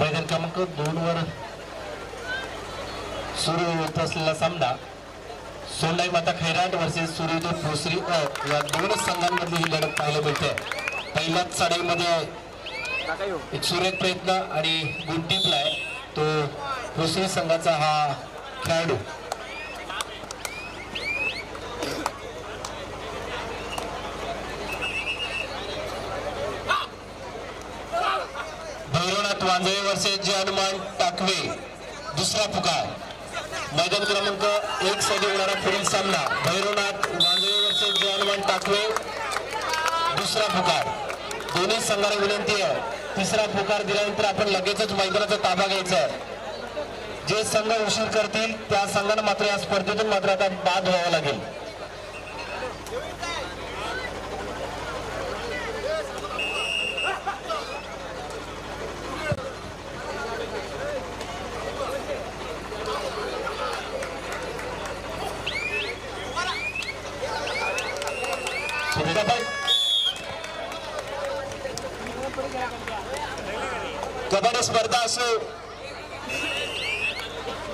मैदान क्रमांक दोन वर सुरू होत असलेला सामना सोंडाई माता खैराट वर्सेस सूर्योदय भोसरी अ या दोन संघांमधली ही लढत पाहायला मिळते. पहिल्याच चढाईमध्ये एक सुरेख प्रयत्न आणि गुण टिपलाय तो भोसरी संघाचा हा खेळाडू भैरवनाथ वांजळे वर्षे जे हनुमान टाकवे दुसरा पुकार. मैदान क्रमांक एक साठी होणारा पुढील सामना. भैरवनाथ वांजळे वर्षे जे हनुमान टाकवे दुसरा पुकार. दोन्ही संघाला विनंती आहे. तिसरा पुकार दिल्यानंतर आपण लगेचच मैदानाचा ताबा घ्यायचा आहे. जे संघ उशीर करतील त्या संघाला मात्र या स्पर्धेतून मात्र आता बाद व्हावं लागेल कबड्डी कबड्डी स्पर्धा असो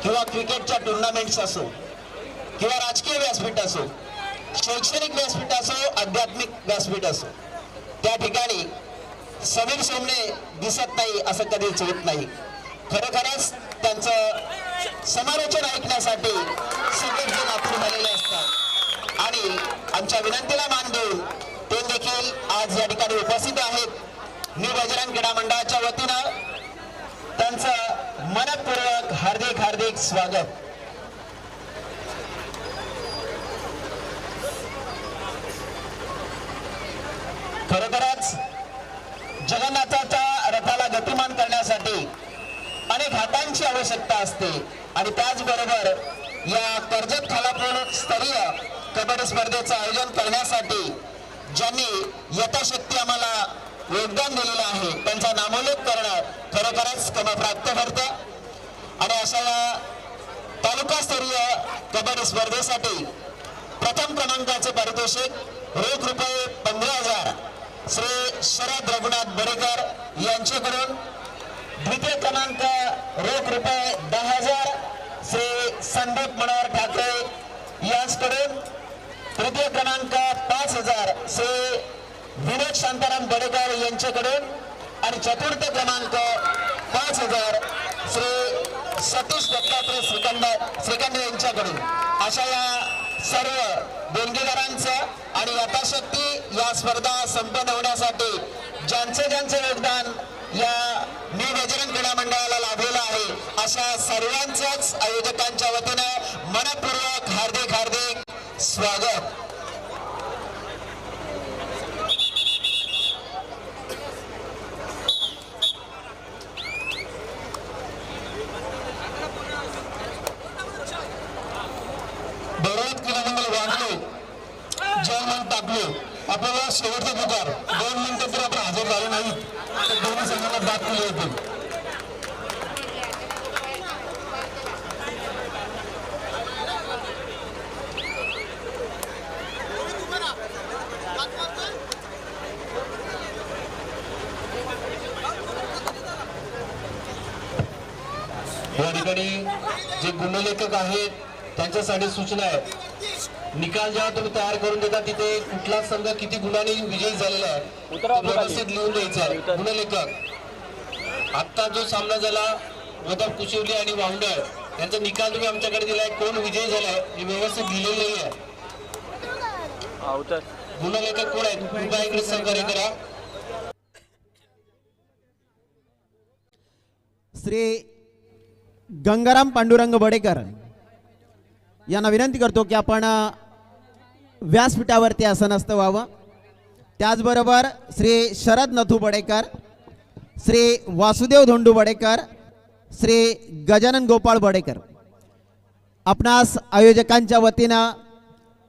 किंवा क्रिकेटच्या टुर्नामेंट्स असो किंवा राजकीय व्यासपीठ असो शैक्षणिक व्यासपीठ असो आध्यात्मिक व्यासपीठ असो त्या ठिकाणी समीर सोमणे दिसत नाही असं कधीच होत नाही. खरोखरच त्यांचं समालोचन ऐकण्यासाठी सगळेच जण आतुर झालेले असतात. आणि आमच्या विनंतीला मान देऊन ते देखील आज या ठिकाणी उपस्थित आहेत. मी बजरंग क्रीडा मंडळाच्या वतीनं त्यांचं मनपूर्वक हार्दिक हार्दिक स्वागत. खरोखरच जगन्नाथाच्या रथाला गतिमान करण्यासाठी अनेक हातांची आवश्यकता असते. आणि त्याचबरोबर या कर्जत खालापूर स्तरीय कबड्डी स्पर्धेचं आयोजन करण्यासाठी ज्यांनी यथाशक्ती आम्हाला योगदान दिलेलं आहे. त्यांचा नामोल्लेख करणं खरोखरच क्रमप्राप्त ठरतं. आणि अशा या तालुकास्तरीय कबड्डी स्पर्धेसाठी प्रथम क्रमांकाचे पारितोषिक रोख रुपये पंधरा हजार श्री शरद रघुनाथ बडेकर यांच्याकडून. द्वितीय क्रमांक रोख रुपये दहा हजार श्री संदीप मनोहर ठाकरे यांच्याकडून. तृतीय क्रमांक पाच हजार श्री विनोद शांताराम बडेकर यांच्याकडून आणि चतुर्थ क्रमांक पाच हजार श्री सतीश दत्तात्रय श्रीखंड श्रीखंड यांच्याकडून. अशा या सर्व देणगीदारांचं आणि यथाशक्ती या स्पर्धा संपन्न होण्यासाठी ज्यांचं ज्यांचं योगदान या मी बजरंग क्रीडा मंडळाला लाभलेलं आहे अशा सर्वांचंच आयोजकांच्या वतीनं मनपूर्वक हार्दिक हार्दिक स्वागत. जर्मन आपल्याला शेवटचा पुकार. दोन मिनिटं तर आपण हजर झाले नाहीत. तर दोन्ही संघाला दाद केले होते. या ठिकाणी जे गुणलेखक आहेत त्यांच्यासाठी सूचना आहे निकाल जेव्हा तुम्ही तयार करून देता तिथे कुठला संघ किती गुणांनी विजयी झालेला आहे व्यवस्थित लिहून द्यायचा. गुणलेखक आता जो सामना झाला वदप कुशिवली आणि वावंडळ यांचा निकाल तुम्ही आमच्याकडे दिलाय. कोण विजयी झालाय हे व्यवस्थित लिहिलेलं नाही आहे गुणलेखक कोण आहेत? कृपया इकडे सहकार्य करा. श्री गंगाराम पांडुरंग बडेकर यांना विनंती करतो की आपण व्यासपीठावरती आसनस्थ व्हावं. त्याचबरोबर श्री शरद नथू बडेकर श्री वासुदेव धोंडू बडेकर श्री गजानन गोपाळ बडेकर आपणास आयोजकांच्या वतीनं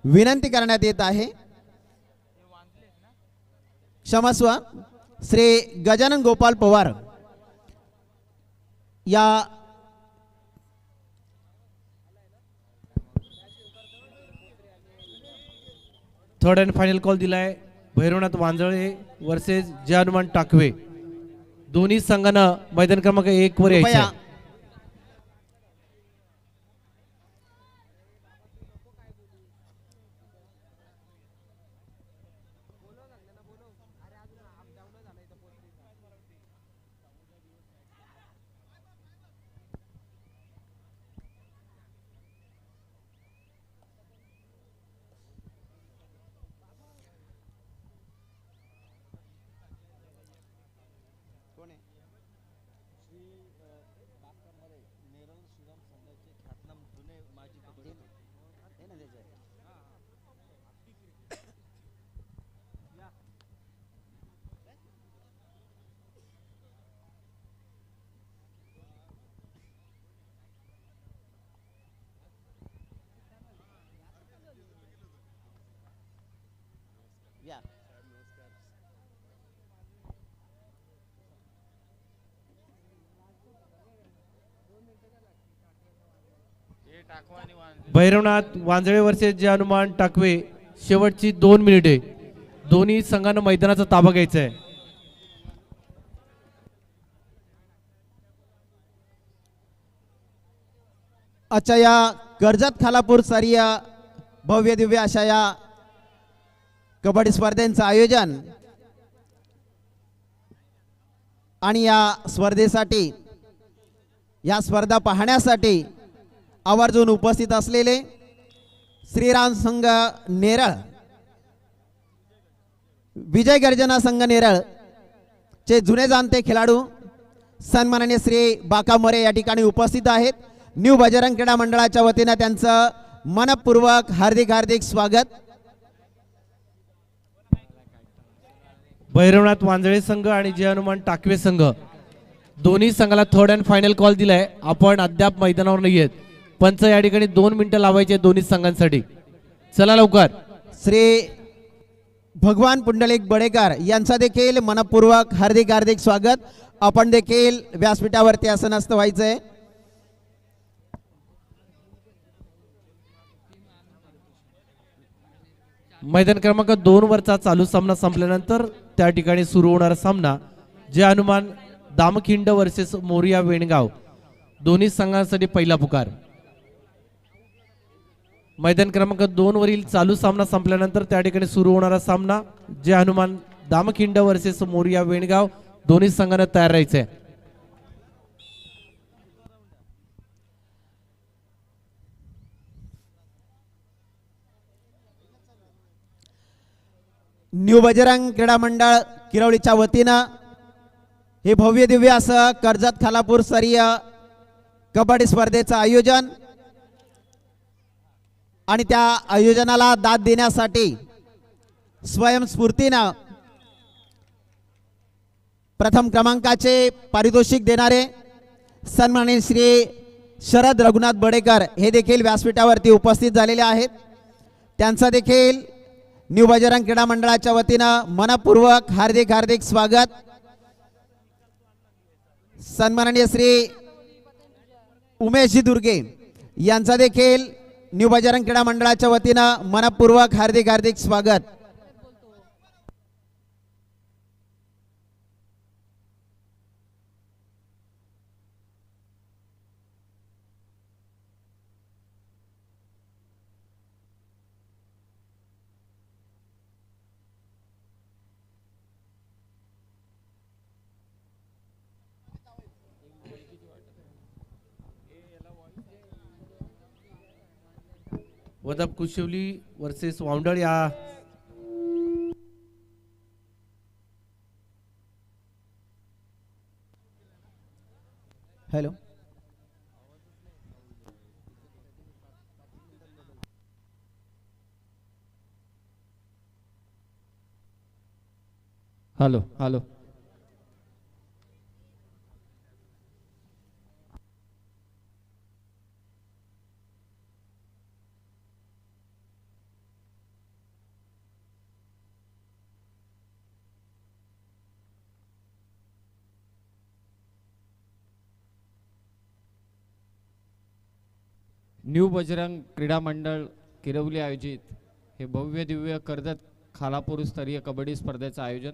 विनंती करण्यात येत आहे. क्षमस्व श्री गजानन गोपाल पवार या थर्ड अँड फायनल कॉल दिलाय. भैरवनाथ वांजळे वर्सेस जे हनुमान टाकवे. दोन्ही संघानं मैदान क्रमांक एक वर यायचं या. भैरवनाथ वांजळे वर्सेस जे हनुमान टाकवे शेवटची दोन मिनिटे दोन्ही संघानं मैदानाचा ताबा घ्यायचा आहे आजच्या या कर्जत खालापूर सारिया भव्य दिव्य अशा या कबड्डी स्पर्धेचं आयोजन. आणि या स्पर्धेसाठी या स्पर्धा पाहण्यासाठी आवर्जून उपस्थित असलेले श्रीराम संघ नेरळ विजय गर्जना संघ नेरळ चे जुने जाणते खेळाडू सन्माननीय श्री बाका मोरे या ठिकाणी उपस्थित आहेत. न्यू बजरंग क्रीडा मंडळाच्या वतीनं त्यांचं मनपूर्वक हार्दिक हार्दिक स्वागत. भैरवनाथ वांजळे संघ आणि जे हनुमान टाकवे संघ. दोन्ही संघाला थर्ड अँड फायनल कॉल दिलाय. आपण अद्याप मैदानावर नाही आहेत पंच या ठिकाणी दोन मिनिटं लावायचे दोन्ही संघांसाठी. चला लवकर. श्री भगवान पुंडलिक बडेकर यांचा देखील मनपूर्वक हार्दिक हार्दिक स्वागत. आपण देखील व्यासपीठावरती आसनस्थ व्हायचंय. मैदान क्रमांक दोन वरचा चालू सामना संपल्यानंतर त्या ठिकाणी सुरू होणारा सामना जे हनुमान दामखिंड वर्सेस मोरिया वेणगाव दोन्ही संघांसाठी पहिला पुकार. मैदान क्रमांक दोन वरील चालू सामना संपल्यानंतर त्या ठिकाणी सुरू होणारा सामना जे हनुमान दामखिंड वर्सेस मोरिया वेणगाव दोन्ही संघांना तयार राहायचंय. न्यू बजरंग क्रीडा मंडळ किरवळीच्या वतीनं हे भव्य दिव्य असं कर्जत खालापूर स्तरीय कबड्डी स्पर्धेचं आयोजन आणि त्या आयोजनाला दाद देण्यासाठी स्वयंस्फूर्तीनं प्रथम क्रमांकाचे पारितोषिक देणारे सन्माननीय श्री शरद रघुनाथ बडेकर हे देखील व्यासपीठावरती उपस्थित झालेले आहेत. त्यांचं देखील न्यू बजरंग क्रीडा मंडळाच्या वतीनं मनपूर्वक हार्दिक हार्दिक स्वागत. सन्माननीय श्री उमेशजी दुर्गे यांचा देखील न्यू बजरंग क्रीडा मंडळाच्या वतीनं मनपूर्वक हार्दिक हार्दिक स्वागत. वदप कुशिवली वर्सेस वावंडळ या hello. Hello hello. New Bajrang क्रीडा मंडळ किरवली आयोजित हे भव्य दिव्य कर्जत खालापूर स्तरीय कबड्डी स्पर्धेचं आयोजन.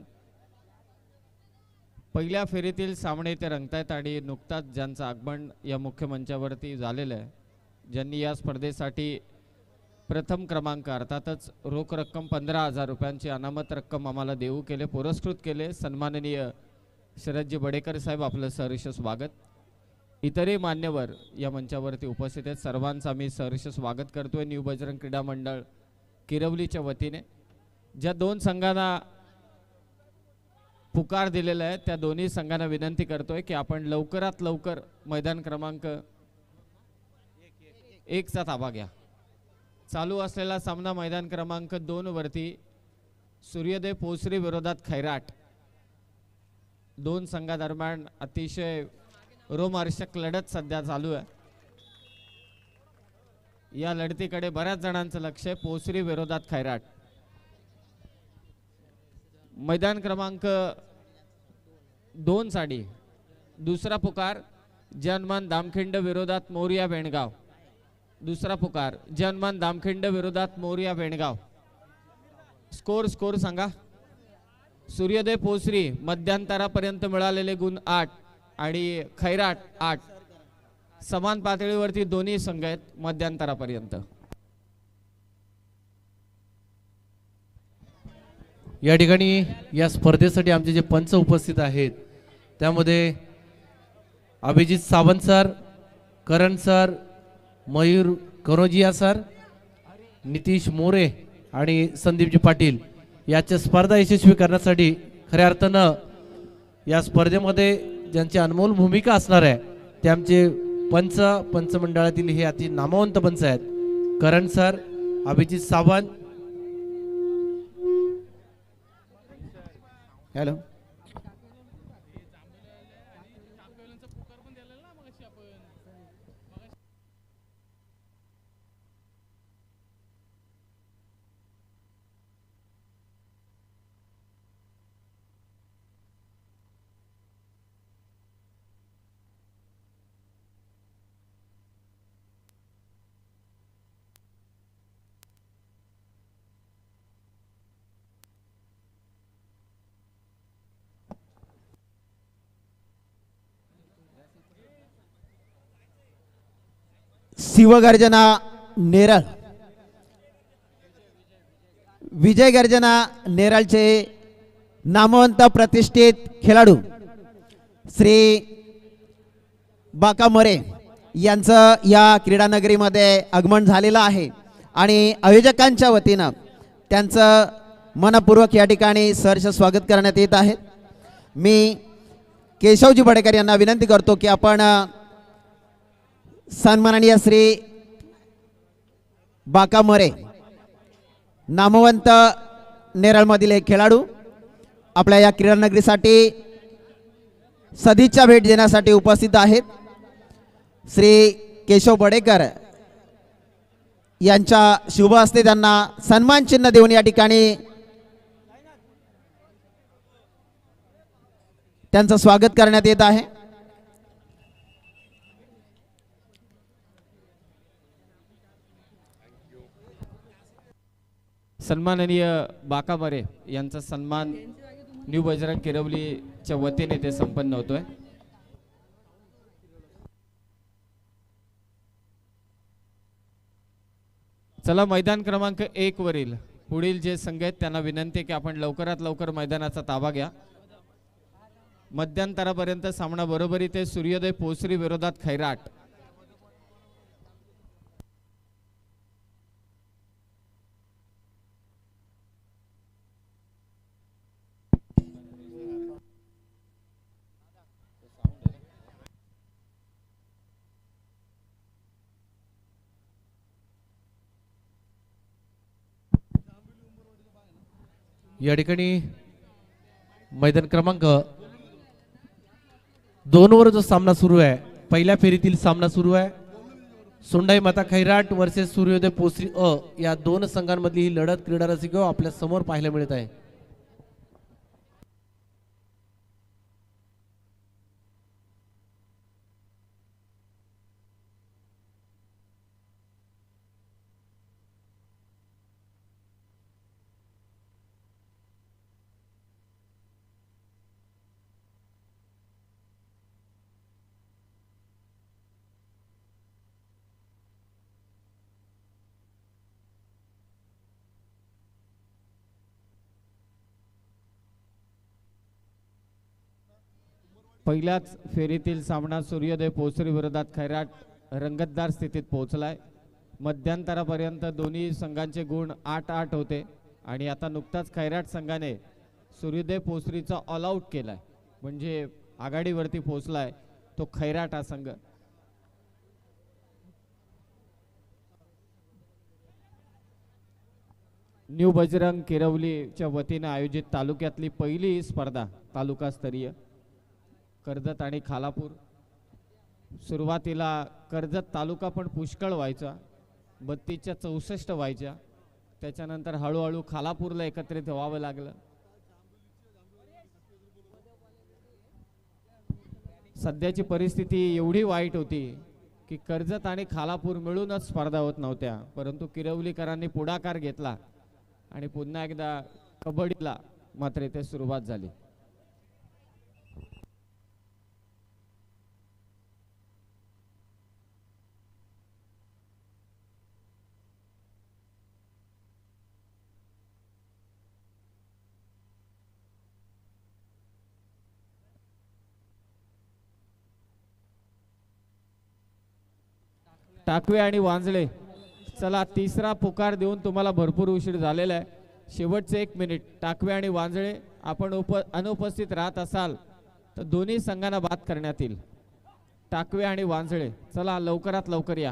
पहिल्या फेरीतील सामने ते रंगतायत आणि नुकताच ज्यांचं आगमन या मुख्य मंचावरती झालेलं आहे ज्यांनी या स्पर्धेसाठी प्रथम क्रमांक अर्थातच रोख रक्कम पंधरा हजार रुपयांची अनामत रक्कम आम्हाला देऊ केले पुरस्कृत केले. सन्माननीय शरदजी बडेकर साहेब आपलं सहर्ष स्वागत. इतरही मान्यवर या मंचावरती उपस्थित आहेत. सर्वांचं आम्ही सहर्ष स्वागत करतोय न्यू बजरंग क्रीडा मंडळ किरवलीच्या वतीने. ज्या दोन संघांना पुकार दिलेला आहे त्या दोन्ही संघांना विनंती करतोय की आपण लवकरात लवकर मैदान क्रमांक एकचा ताबा घ्या. चालू असलेला सामना मैदान क्रमांक दोन वरती सूर्योदय पोसरी विरोधात खैराट. दोन संघादरम्यान अतिशय रोमार्षक लढत सध्या चालू आहे. या लढतीकडे बऱ्याच जणांचं लक्ष आहे. पोसरी विरोधात खैराट. मैदान क्रमांक दोन साडी. दुसरा पुकार जनमान दामखिंड विरोधात मोरिया बेणगाव दुसरा पुकार जनमान दामखिंड विरोधात मोरिया बेणगाव स्कोर स्कोर सांगा. सूर्योदय पोसरी मध्यांतरापर्यंत मिळालेले गुण आठ. आणि खैराट आठ. समान पातळीवरती दोन्ही संघ आहेत मध्यांतरापर्यंत. या ठिकाणी या स्पर्धेसाठी आमचे जे पंच उपस्थित आहेत त्यामध्ये Abhijit Sawant sir Karan sir Mayur Karojiya sir Nitish More आणि संदीपजी पाटील याच्या स्पर्धा यशस्वी करण्यासाठी खऱ्या अर्थानं या स्पर्धेमध्ये ज्यांची अनमोल भूमिका असणार आहे ते आमचे पंच पंचमंडळातील हे अति नामवंत पंच आहेत. करण सर अभिजित सावंत. हॅलो शिवगर्जना नेरळ विजय गर्जना नेरळचे नामवंत प्रतिष्ठित खेळाडू श्री बाका मरे यांचं या क्रीडानगरीमध्ये आगमन झालेलं आहे. आणि आयोजकांच्या वतीनं त्यांचं मनपूर्वक या ठिकाणी सहर्ष स्वागत करण्यात येत आहे. मी केशवजी बडेकर यांना विनंती करतो की आपण सन्माननीय श्री बाका मोरे नामवंत नेरळमधील एक खेळाडू आपल्या या क्रीडानगरीसाठी सदिच्छा भेट देण्यासाठी उपस्थित आहेत. श्री केशव बडेकर यांच्या शुभ हस्ते त्यांना सन्मान चिन्ह देऊन या ठिकाणी त्यांचं स्वागत करण्यात येत आहे. सन्माननीय बाका मरे यांचा सन्मान न्यू बजरंग किरवलीच्या वतीने ते संपन्न होतोय. चला मैदान क्रमांक एक वरील. पुढील जे संघ आहेत त्यांना विनंती आहे की आपण लवकरात लवकर मैदानाचा ताबा घ्या. मध्यंतरापर्यंत सामना बरोबरी ते सूर्योदय पोसरी विरोधात खैराट. या ठिकाणी मैदान क्रमांक दोनवर जो सामना सुरू आहे पहिल्या फेरीतील सामना सुरू आहे. सोंडाई माता खैराट वर्सेस सूर्योदय पोसरी अ या दोन संघांमधली ही लढत क्रीडा रसिक आपल्यासमोर पाहायला मिळत आहे. पहिल्याच फेरीतील सामना सूर्योदय पोसरी विरोधात खैराट रंगतदार स्थितीत पोहोचलाय. मध्यंतरापर्यंत दोन्ही संघांचे गुण आठ आठ होते आणि आता नुकताच खैराट संघाने सूर्योदय पोसरीचा ऑल आऊट केलाय. म्हणजे आघाडीवरती पोहोचलाय तो खैराट हा संघ. न्यू बजरंग किरवलीच्या वतीनं आयोजित तालुक्यातली पहिली स्पर्धा तालुकास्तरीय. कर्जत आणि खालापूर. सुरुवातीला कर्जत तालुका पण पुष्कळ व्हायचा. बत्तीसच्या चौसष्ट व्हायच्या. त्याच्यानंतर हळूहळू खालापूरला एकत्रित व्हावं लागलं. सध्याची परिस्थिती एवढी वाईट होती की कर्जत आणि खालापूर मिळूनच स्पर्धा होत नव्हत्या. परंतु किरवलीकरांनी पुढाकार घेतला आणि पुन्हा एकदा कबड्डीला मात्र इथे सुरुवात झाली. टाकवे आणि वांजळे चला तिसरा पुकार देऊन तुम्हाला भरपूर उशीर झालेला आहे. शेवटचे एक मिनिट. टाकवे आणि वांजळे आपण उप अनुपस्थित राहत असाल तर दोन्ही संघांना बाद करण्यात येईल. टाकवे आणि वांजळे चला लवकरात लवकर या.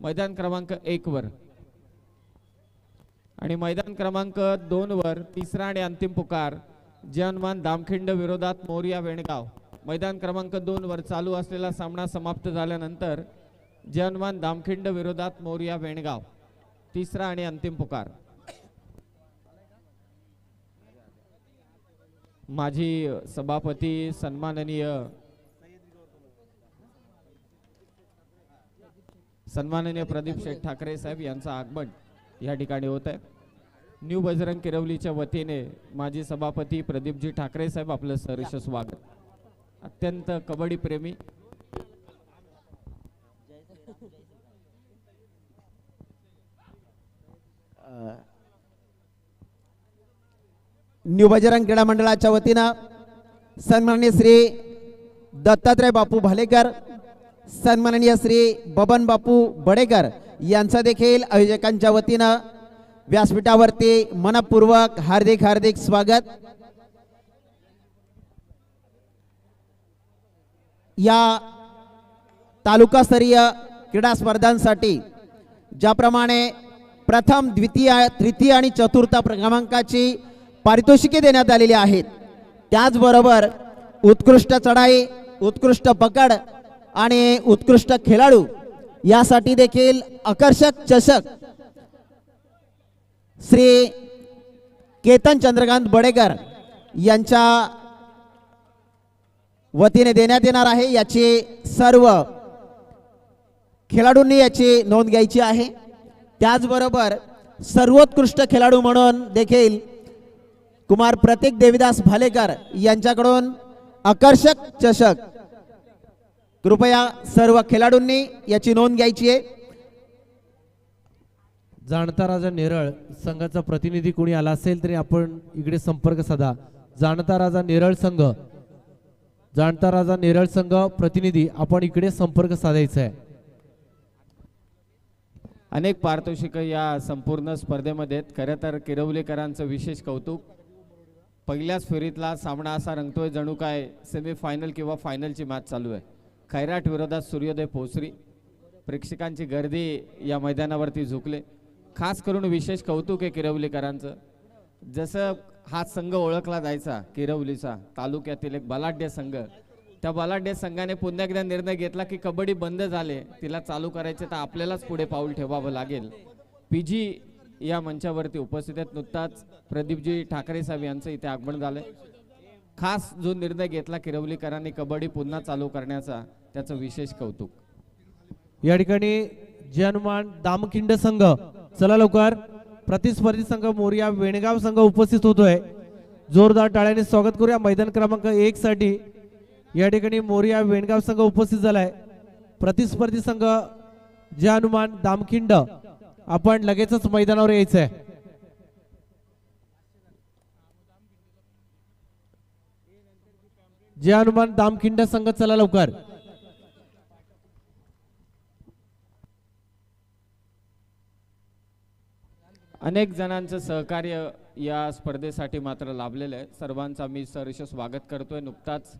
मैदान क्रमांक एक वर. आणि मैदान क्रमांक दोन वर तिसरा आणि अंतिम पुकार. जनमान दामखिंड विरोधात मोरिया वेणगाव. मैदान क्रमांक दोन वर चालू असलेला सामना समाप्त झाल्यानंतर जनमान दामखिंड विरोधात मोरिया वेणगाव. तिसरा आणि अंतिम पुकार. माजी सभापती सन्माननीय सन्माननीय प्रदीप शेठ ठाकरे साहेब यांचं आगमन या ठिकाणी होत आहे. न्यू बजरंग किरवलीच्या वतीने माजी सभापती प्रदीपजी ठाकरे साहेब आपलं सरस स्वागत. अत्यंत कबड्डी न्यू बजरंग क्रीडा मंडळाच्या वतीनं सन्माननीय श्री दत्तात्रय बापू भालेकर सन्माननीय श्री बबन बापू बडेकर यांचं देखील आयोजकांच्या वतीनं व्यासपीठावरती मनपूर्वक हार्दिक हार्दिक स्वागत. या तालुकास्तरीय क्रीडा स्पर्धांसाठी ज्याप्रमाणे प्रथम द्वितीय तृतीय आणि चतुर्थ क्रमांकाची पारितोषिके देण्यात आलेली आहेत. त्याचबरोबर उत्कृष्ट चढाई उत्कृष्ट पकड आणि उत्कृष्ट खेळाडू यासाठी देखील आकर्षक चषक श्री केतन चंद्रकांत बडेकर यांच्या वतीने देण्यात येणार आहे. याची सर्व खेळाडूंनी याची नोंद घ्यायची आहे. त्याचबरोबर सर्वोत्कृष्ट खेळाडू म्हणून देखील कुमार प्रतीक देवीदास भालेकर यांच्याकडून आकर्षक चषक. कृपया सर्व खेळाडूंनी याची नोंद घ्यायची आहे. जाणता राजा नेरळ संघाचा प्रतिनिधी कोणी आला असेल तरी आपण इकडे संपर्क साधा. जाणता राजा नेरळ संघ. जाणता राजा नेरळ संघ प्रतिनिधी आपण इकडे संपर्क साधायचा आहे. अनेक पारितोषिकं या संपूर्ण स्पर्धेमध्ये आहेत. खरं तर किरवलेकरांचं विशेष कौतुक. पहिल्याच फेरीतला सामना असा रंगतोय जणू काय सेमीफायनल किंवा फायनलची मॅच चालू आहे. खैराट विरोधात सूर्योदय पोसरी प्रेक्षकांची गर्दी या मैदानावरती झुकले. खास करून विशेष कौतुक आहे किरवलीकरांचं. जसं हा संघ ओळखला जायचा किरवलीचा तालुक्यातील एक बलाढ्य संघ. त्या बलाढ्य संघाने पुन्हा एकदा निर्णय घेतला की कबड्डी बंद झाले तिला चालू करायचे तर आपल्यालाच पुढे पाऊल ठेवावं लागेल. पीजी या मंचावरती उपस्थित आहेत नुकताच प्रदीपजी ठाकरे साहेब यांचं इथे आगमन झालंय. खास जो निर्णय घेतला किरवलीकरांनी कबड्डी पुन्हा चालू करण्याचा त्याचं विशेष कौतुक. या ठिकाणी जनमान दामखिंड संघ चला लवकर. प्रतिस्पर्धी संघ मोरिया वेणगाव संघ उपस्थित होतोय. जोरदार टाळ्याने स्वागत करूया. मैदान क्रमांक एक साठी या ठिकाणी मोरिया वेणगाव संघ उपस्थित झालाय. प्रतिस्पर्धी संघ जे हनुमान दामखिंड. आपण लगेचच मैदानावर यायचंय. जय हनुमान दामखिंड संघ चला लवकर. अनेक जणांचं सहकार्य या स्पर्धेसाठी मात्र लाभलेलं आहे. सर्वांचा मी सरश स्वागत करतोय. नुकताच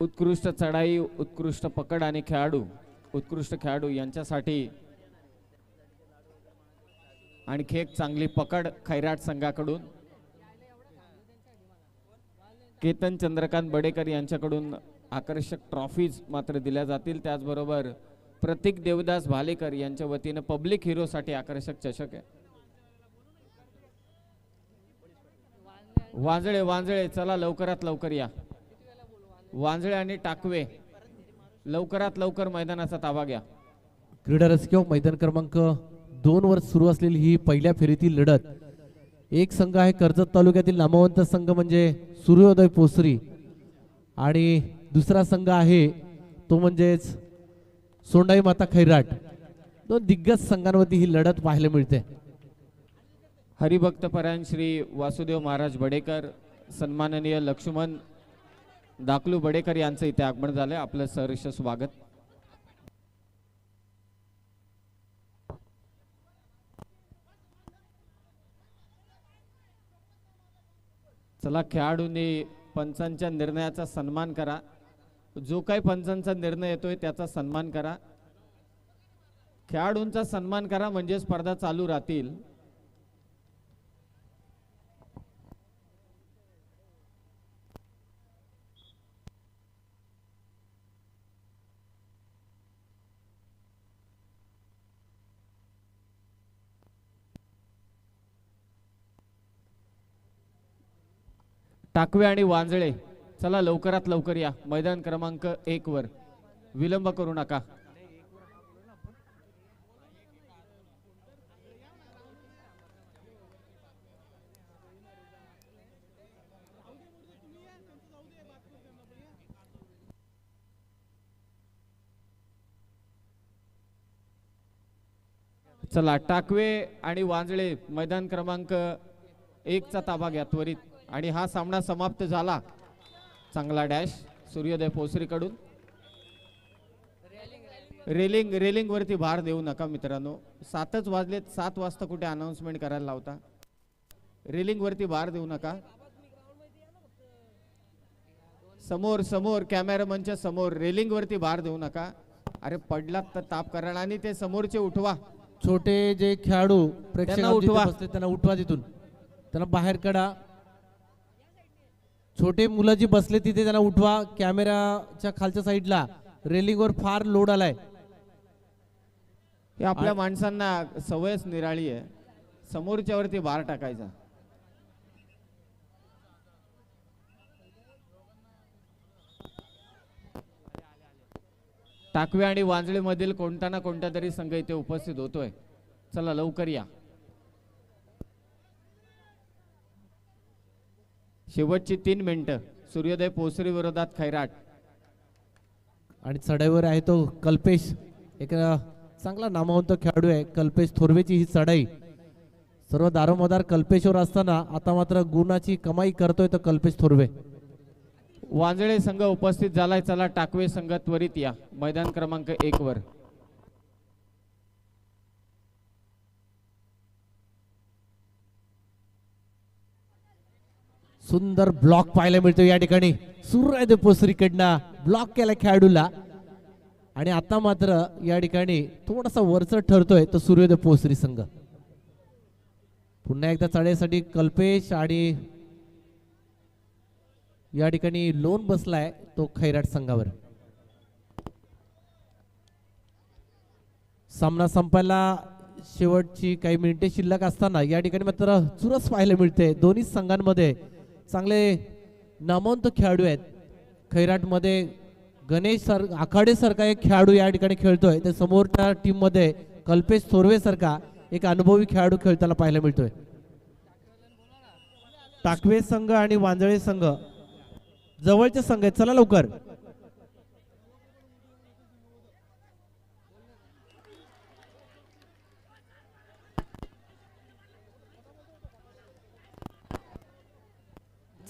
उत्कृष्ट चढाई उत्कृष्ट पकड आणि खेळाडू उत्कृष्ट खेळाडू यांच्यासाठी आणखी एक चांगली पकड खैराट संघाकडून. केतन चंद्रकांत बडेकर यांच्याकडून आकर्षक ट्रॉफीज मात्र दिल्या जातील. त्याचबरोबर प्रतीक देवदास भालेकर यांच्या वतीनं पब्लिक हिरोसाठी आकर्षक चषक आहे. वांजळे वांजळे चला लवकरात लवकर या. वांजळे आणि टाकवे. लवकरात लवकर मैदानाचा ताबा घ्या. क्रीडा रसिक हो, मैदान क्रमांक दोन वर सुरू असलेली ही पहिल्या फेरीतील लढत. एक संघ आहे कर्जत तालुक्यातील नामवंत संघ म्हणजे सूर्योदय पोसरी. आणि दुसरा संघ आहे तो म्हणजेच सोंडाई माता खैराट. दोन दिग्गज संघांवरती ही लढत पाहायला मिळते. हरिभक्तपरायण श्री वासुदेव महाराज बडेकर सन्माननीय लक्ष्मण दाखलू बडेकर यांचं इथे आगमन झालंय. आपलं सहर्ष स्वागत. चला खेळाडूंनी पंचांच्या निर्णयाचा सन्मान करा. जो काही पंचांचा निर्णय येतोय त्याचा सन्मान करा. खेळाडूंचा सन्मान करा म्हणजे स्पर्धा चालू राहतील. टाकवे आणि वांजळे. चला लवकरात लवकर या. मैदान क्रमांक एक वर. विलंब करू नका. चला टाकवे आणि वांजळे. मैदान क्रमांक एकचा ताबा घ्या त्वरित. आणि हा सामना समाप्त झाला. चांगला डॅश सूर्योदय पोसरीकडून. रेलिंग रेलिंग वरती भार देऊ नका मित्रांनो. सातच वाजलेत सात वाजता कुठे अनाउन्समेंट करायला लावता? रेलिंग वरती भार देऊ नका. समोर समोर कॅमेरामनच्या समोर रेलिंग वरती भार देऊ नका. अरे पडलात तर ताप करा आणि ते समोरचे उठवा. छोटे जे खेळाडू प्रेक्षक उठवा. त्यांना उठवा तिथून. त्यांना बाहेर काढा. छोटे मुलं जी बसले तिथे त्यांना उठवा. कॅमेराच्या खालच्या साईडला रेलिंगवर फार लोड आलाय. हे आपल्या माणसांना सवयच निराळी आहे. समोरच्यावरती बार टाकायचा. टाकवे आणि वांजळे मधील कोणता ना कोणता तरी संघ इथे उपस्थित होतोय. चला लवकर या. शेवटची तीन मिनिटं. सूर्योदय पोसरी विरोधात खैराट. आणि चढाईवर आहे तो कल्पेश. एक चांगला नामवंत खेळाडू आहे कल्पेश थोरवेची ही चढाई. सर्व दारोमदार कल्पेशवर असताना आता मात्र गुणाची कमाई करतोय तो कल्पेश थोरवे. वांजळे संघ उपस्थित झालाय चला टाकवे संघ त्वरित या. मैदान क्रमांक एक वर. सुंदर ब्लॉक पाहायला मिळतो या ठिकाणी. सूर्यदेव पोसरीकडनं ब्लॉक केला खेळाडूला. आणि आता मात्र या ठिकाणी थोडासा वरचढ ठरतोय तो सूर्योदय पोसरी संघ. पुन्हा एकदा चढाईसाठी कल्पेश आणि या ठिकाणी लोन बसलाय तो खैराट संघावर. सामना संपायला शेवटची काही मिनिटे शिल्लक असताना या ठिकाणी मात्र चुरस पाहायला मिळते. दोन्ही संघांमध्ये चांगले नामवंत खेळाडू आहेत. खैराटमध्ये गणेश सर आखाडेसारखा एक खेळाडू या ठिकाणी खेळतोय. तर समोरच्या टीममध्ये कल्पेश थोरवेसारखा एक अनुभवी खेळाडू खेळताना पाहायला मिळतोय. टाकवे संघ आणि वांजळे संघ जवळचे संघ आहेत. चला लवकर.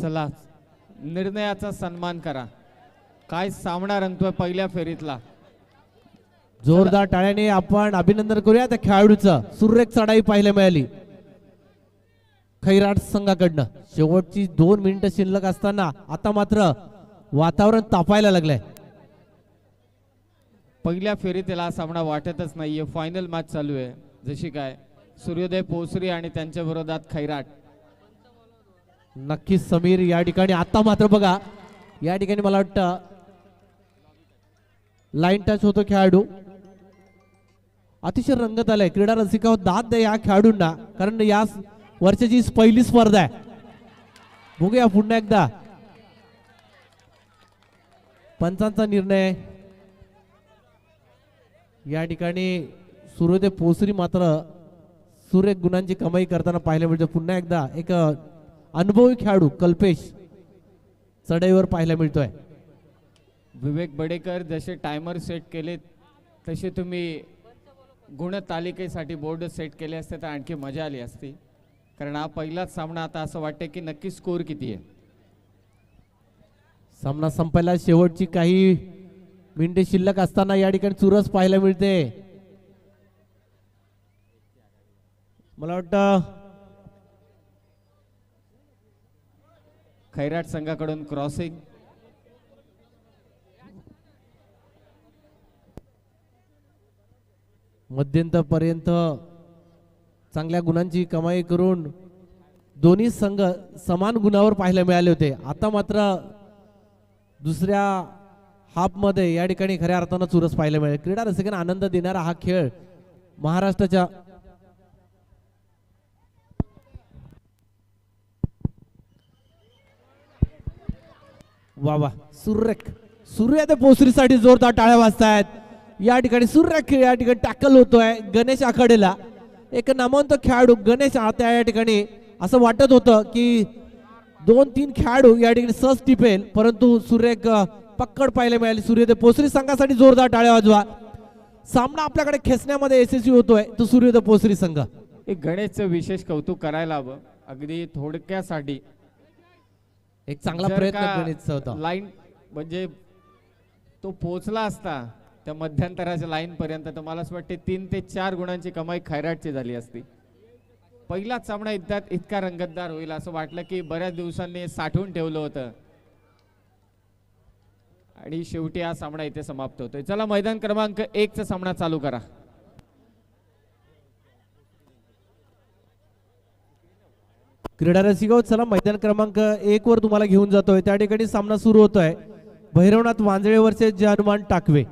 चला निर्णयाचा सन्मान करा. काय सामना रंगतोय पहिल्या फेरीतला. जोरदार टाळ्याने आपण अभिनंदन करूया त्या खेळाडूचं. सुरेख चढाई पाहायला मिळाली. खैराट संघाकडनं. शेवटची दोन मिनिटं शिल्लक असताना आता मात्र वातावरण तापायला लागलंय. पहिल्या फेरीत याला सामना वाटतच नाहीये. फायनल मॅच चालू आहे. जशी काय सूर्योदय पोसरी आणि त्यांच्या विरोधात खैराट. नक्कीच समीर या ठिकाणी. आता मात्र बघा या ठिकाणी मला वाटतं लाईन टच होतो खेळाडू. अतिशय रंगत आलाय. क्रीडा रसिका दाद द्या या खेळाडूंना कारण या वर्षाची पहिली स्पर्धा आहे. बघूया पुन्हा एकदा. पंचांचा निर्णय. या ठिकाणी सूर्योदय पोसरी मात्र सूर्य गुणांची कमाई करताना पाहायला मिळतं. पुन्हा एकदा एक अनुभवी खेळाडू कल्पेश चढाईवर पाहायला मिळतोय. विवेक बडेकर जसे टायमर सेट केले तसे तुम्ही गुणतालिकेसाठी बोर्ड सेट केले असते तर आणखी मजा आली असती. कारण हा पहिलाच सामना आता असं वाटतं की नक्की स्कोर किती आहे. सामना संपायला शेवटची काही मिनिटे शिल्लक असताना या ठिकाणी चुरस पाहायला मिळते. मला वाटतं खैराट संघाकडून क्रॉसिंग. मध्यंतपर्यंत चांगल्या गुणांची कमाई करून दोन्ही संघ समान गुणावर पाहायला मिळाले होते. आता मात्र दुसऱ्या हाफमध्ये या ठिकाणी खऱ्या अर्थानं चुरस पाहायला मिळेल. क्रीडा रसिकांना आनंद देणारा हा खेळ महाराष्ट्राच्या वा वा. सुरेख. सूर्य ते पोसरीसाठी जोरदार टाळ्या वाजतायत. या ठिकाणी सुरेख या ठिकाणी टॅकल होतोय गणेश आखाडेला. एक नामवंत खेळाडू गणेश आता या ठिकाणी असं वाटत होतं की दोन तीन खेळाडू या ठिकाणी सहज टिपेल परंतु सुरेख पक्कड पाहायला मिळाली. सूर्योदय पोसरी संघासाठी जोरदार टाळ्या वाजवा. सामना आपल्याकडे खेचण्यामध्ये यशस्वी होतोय तो सूर्योदय पोसरी संघ. एक गणेशचं विशेष कौतुक करायला हवं. अगदी थोडक्यासाठी एक चांगला प्रयत्न होता. लाईन म्हणजे तो पोचला असता त्या मध्यंतराच्या लाईन पर्यंत तर मला असं वाटते तीन ते चार गुणांची कमाई खैराटची झाली असती. पहिलाच सामना इतका इतका रंगतदार होईल असं वाटलं की बऱ्याच दिवसांनी साठवून ठेवलं होतं. आणि शेवटी हा सामना इथे समाप्त होतोय. चला मैदान क्रमांक एक चा सामना चालू करा. क्रीडा रसिका चला मैदान क्रमांक एक वर तुम्हाला घेऊन जातोय. त्या ठिकाणी सामना सुरू होतोय. भैरवनाथ वांजळे वर्सेस जे हनुमान टाकवे.